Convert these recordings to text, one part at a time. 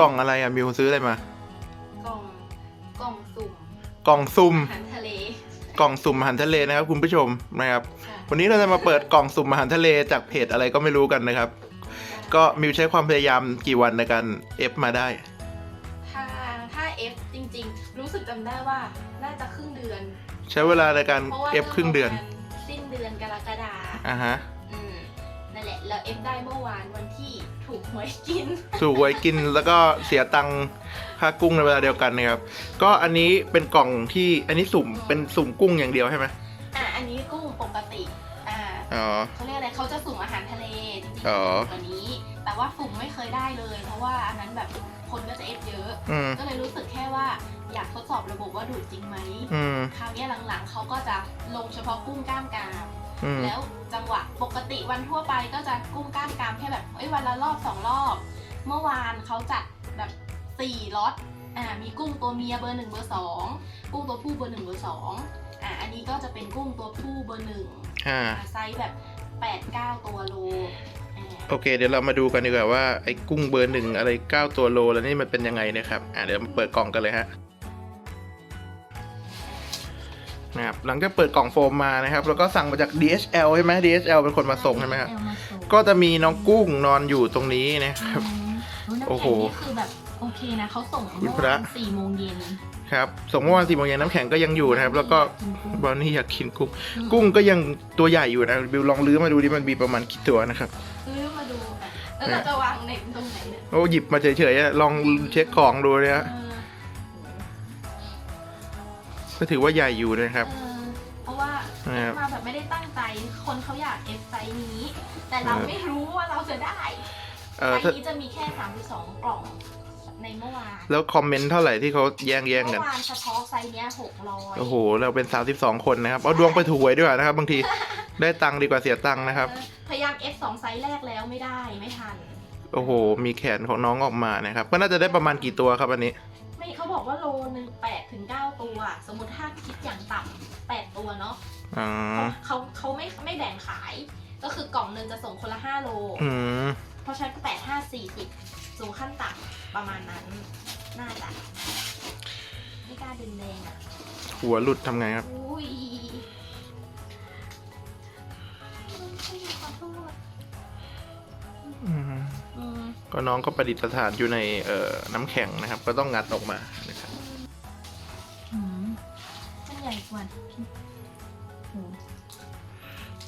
กล่องอะไรอะมิวซื้ออะไรมา กล่องกล่องสุ่มกล่องซุ่มอาหารทะเลกล่องสุ่มอาหารทะเลนะครับคุณผู้ชมนะครับ ค่ะวันนี้เราจะมาเปิดกล่องสุ่มอาหารทะเลจากเพจอะไรก็ไม่รู้กันนะครับ ก็มิวใช้ความพยายามกี่วันในการเอฟมาได้ถ้าถ้า F จริง ๆ รู้สึกจำได้ว่าน่าจะครึ่งเดือน ใช้เวลาในการเพราะว่าเอฟครึ่งเดือน ประมาณสิ้นเดือนกรกฎาอะฮะอืมนั่น แหละแล้ว F ได้เมื่อวานวันที่ถูกหวยกิน ถูกไว้กินแล้วก็เสียตังค่ากุ้งในเวลาเดียวกันนะครับ ก็อันนี้เป็นกล่องที่อันนี้สุ่มเป็นสุ่มกุ้งอย่างเดียวใช่ไหมอะอันนี้กุ้งปกติ อ่าอ๋อ เขาเรียกอะไรเขาจะสุ่มอาหารทะเลจริงๆอ๋อ กว่านี้ แต่ว่าสุ่มไม่เคยได้เลย เพราะว่าอันนั้นแบบคนก็จะ F เยอะ อืมก็เลยรู้สึกแค่ว่าอยากทดสอบระบบว่าดูดจริงไหม อืมคราวเนี้ยหลังๆเขาก็จะลงเฉพาะกุ้งกล้ามกราม อืม แล้วจังหวะปกติวันทั่วไปก็จะกุ้งกล้ามกรามแค่แบบเอ้ยวันละรอบสองรอบ เมื่อวานเขาจัดแบบสี่ล็อตอ่ามีกุ้งตัวเมียเบอร์หนึ่งเบอร์สองกุ้งตัวผู้เบอร์หนึ่งเบอร์สองอ่าอันนี้ก็จะเป็นกุ้งตัวผู้เบอร์หนึ่งอ่า อ่าไซส์แบบแปดเก้าตัวโลอ่า โอเค เดี๋ยวเรามาดูกันดีกว่าว่าไอ้กุ้งเบอร์หนึ่งอะไรเก้าตัวโลแล้วนี่มันเป็นยังไงนะครับ อ่าเดี๋ยวมาเปิดกล่องกันเลยฮะ นะครับหลังจากเปิดกล่องโฟมมานะครับ แล้วก็สั่งมาจาก DHL ใช่ไหม DHL เป็นคนมาส่งใช่ไหมครับเอามาส่งก็จะมีน้องกุ้งนอนอยู่ตรงนี้นะครับอืมโอ้โหน้ำแข็งนี่คือแบบโอเคนะเขาส่งเมื่อพระวานสี่โมงเย็นครับส่งเมื่อวานสี่โมงเย็นน้ำแข็งก็ยังอยู่นะครับ แล้วก็กินกุ้งบราวนี่อยากกินกุ้งอืมกุ้งก็ยังตัวใหญ่อยู่นะบิวลองลื้อมาดูดิมันมีประมาณกี่ตัวนะครับซื้อมาดูอะแล้วเราจะวางในตรงไหนเนี่ยโอ้หยิบมาเฉยๆอะลองเช็คของดูเนี่ยเออ ก็ถือว่าใหญ่อยู่นะครับ เออเพราะว่านะครับมาแบบไม่ได้ตั้งใจ คนเขาอยากเอฟไซส์นี้ แต่เราเออไม่รู้ว่าเราจะได้เออไซถ้าส์นี้จะมีแค่ 32 กล่องในเมื่อวานแล้วคอมเมนต์เท่าไหร่ที่เขาแย่งแย่งๆกัเมื่น อวานเฉพาะไซส์เนี้ย600โอ้โห เราเป็น 32 คนนะครับ เอาดวงไปถูกหวยด้วยนะครับ บางที ได้ตังค์ดีกว่าเสียตังค์นะครับ เออพยายาม F สองไซส์แรกแล้วไม่ได้ไม่ทัน โอ้โห มีแขนของน้องออกมานะครับ ก็น่าจะได้ประมาณกี่ตัวครับอันนี้ไม่ เขาบอกว่าโลหนึ่งแปดถึงเก้าตัว สมมติถ้าคิดอย่างต่ำแปดตัวเนาะอ๋อเขาเขาไม่ไม่แบ่งขาย ก็คือกล่องหนึ่งจะส่งคนละห้าโล อืมเพราะฉะนั้นก็แปดห้าสี่สิบสูงขั้นต่ำประมาณนั้น น่าจะไม่กล้าดึงแรงอะ หัวหลุดทำไงครับ อุ้ยขอโทษ อืมอืมก็น้องก็ประดิษฐานอยู่ในเอ่อน้ำแข็งนะครับ ก็ต้องงัดออกมานะครับ อืมมันใหญ่กว่าพี่โห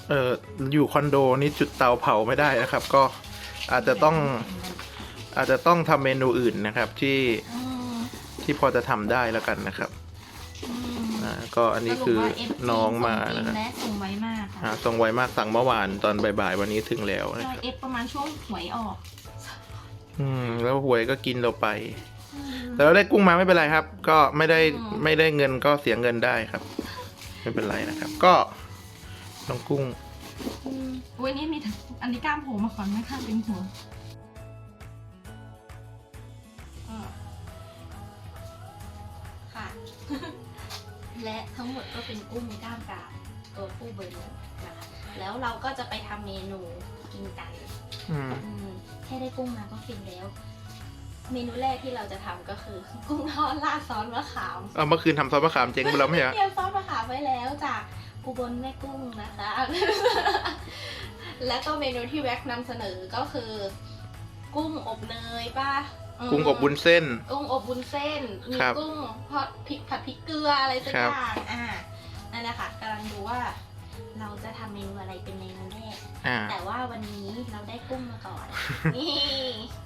เอ่ออยู่คอนโดนี่จุดเตาเผาไม่ได้นะครับ ก็อาจจะต้องอาจจะต้องทำเมนูอื่นนะครับ ที่อืมที่พอจะทำได้แล้วกันนะครับอืมอ่า ก็อันนี้คือสรุปว่า FG น้องมาส่งจรินะครับและส่งไวมากอ่าค่ะส่งไวมากสั่งเมื่อวานตอนบ่ายๆวันนี้ถึงแล้วนะใช่ครับเอฟประมาณช่วงหวยออกอืมแล้วหวยก็กินเราไป อืม แต่เราได้กุ้งมาไม่เป็นไรครับ ก็ไม่ได้อืม ไม่ได้เงินก็เสียเงินได้ครับ ไม่เป็นไรนะครับ ก็น้องกุ้งอืมอุ้ยนี่มีอันนี้กล้ามโผล่มาก่อนไหมข้างเป็นหัวอ่าค่ะ และทั้งหมดก็เป็นกุ้งกล้ามกรามตัวผู้เบอร์หนึ่งนะคะแล้วเราก็จะไปทำเมนูกินกันอืมอืมแค่ได้กุ้งมาก็ฟินแล้ว เมนูแรกที่เราจะทำก็คือ กุ้งทอดราดซอสมะขาม เอาเมื่อคืนทำซอสมะขามเจ๊งไปแล้วไม่ใช่เหรอ เตรียมซอสมะขามไว้แล้วจากอุบลแม่กุ้งนะคะ และก็เมนูที่แว็กนำเสนอก็คือ กุ้งอบเนยป่ะม กุ้งอบบุญเส้น กุ้งอบบุญเส้น มีครับกุ้งทอดพริกผัดพริกเกลืออะไรสักคอรับย่างอ่านั่นแหละค่ะกำลังดูว่า เราจะทำเมนูอะไรเป็นเมนูแรกอ่า แต่ว่าวันนี้เราได้กุ้งมาก่อน นี่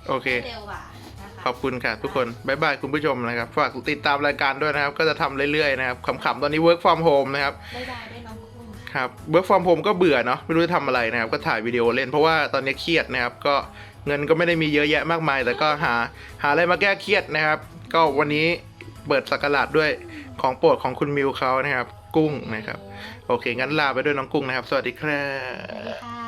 โอเค เร็วกว่านะคะขอบคุณค่ะทุกคนบายบายคุณผู้ชมนะครับ ฝากติดตามรายการด้วยนะครับ ก็จะทำเรื่อยๆนะครับขำๆตอนนี้ work from home นะครับ บ๊ายบายด้วยน้องกุ้ง ครับ work from home ก็เบื่อเนาะไม่รู้จะทำอะไรนะครับ ก็ถ่ายวิดีโอเล่นเพราะว่าตอนนี้เครียดนะครับ ก็ เงินก็ไม่ได้มีเยอะแยะมากมาย แต่ก็หาหาอะไรมาแก้เครียดนะครับ ก็วันนี้เปิดสักการะด้วยของโปรดของคุณมิวเขานะครับ กุ้งนะครับ โอเค งั้นลาไปด้วยน้องกุ้งนะครับ สวัสดีครัสวัสดีบค่ะ